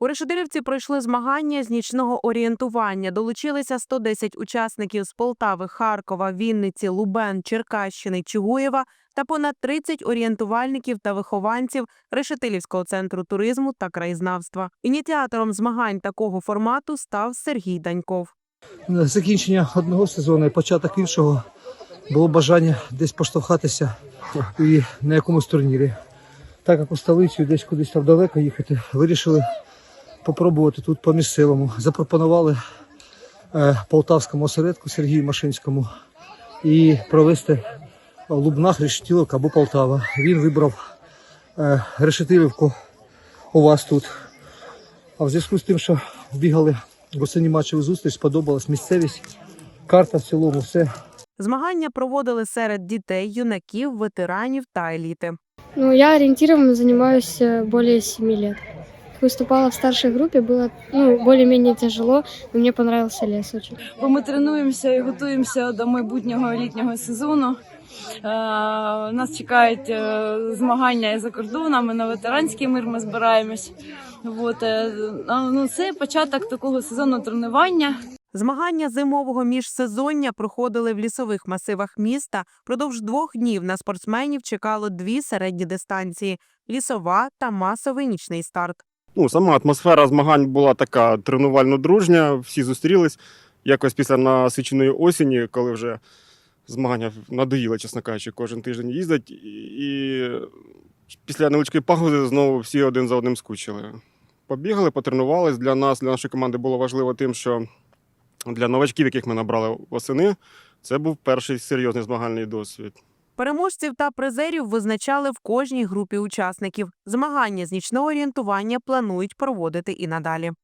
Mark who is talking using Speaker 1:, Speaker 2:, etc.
Speaker 1: У Решетилівці пройшли змагання з нічного орієнтування. Долучилися 110 учасників з Полтави, Харкова, Вінниці, Лубен, Черкащини, Чугуєва та понад 30 орієнтувальників та вихованців Решетилівського центру туризму та краєзнавства. Ініціатором змагань такого формату став Сергій Даньков.
Speaker 2: Закінчення одного сезону і початок іншого було бажання десь поштовхатися і на якомусь турнірі. Так як у столицю десь кудись там далеко їхати, вирішили попробувати тут по місцевому. Запропонували е, полтавському осередку Сергію Машинському і провести Лубнах Решетилівка або Полтава. Він вибрав е, Решетилівку у вас тут. А в зв'язку з тим, що бігали восені матчеві зустріч, сподобалась місцевість, карта в цілому, все.
Speaker 1: Змагання проводили серед дітей, юнаків, ветеранів та еліти.
Speaker 3: Ну, я ориентированно занимаюсь э, более 7 лет. Выступала в старшей группе, было ну, более-менее тяжело, но мне понравился лес очень.
Speaker 4: бо ми тренуємося і готуємося до майбутнього літнього сезону. Е, Нас чекають е, змагання і за кордоном, і на ветеранський мир ми збираємось. От, е, ну, це початок такого сезону тренування.
Speaker 1: Змагання зимового міжсезоння проходили в лісових масивах міста. Продовж двох днів на спортсменів чекало дві середні дистанції лісова та масовий нічний старт.
Speaker 5: Ну, сама атмосфера змагань була така тренувально дружня, всі зустрілись. Якось після насиченої осені, коли вже змагання надоїли, чесно кажучи, кожен тиждень їздить. І після невеличкої погоди знову всі один за одним скучили. Побігали, потренувались. Для нас, для нашої команди було важливо тим, що для новачків, яких ми набрали восени, це був перший серйозний змагальний досвід.
Speaker 1: Переможців та призерів визначали в кожній групі учасників. Змагання з нічного орієнтування планують проводити і надалі.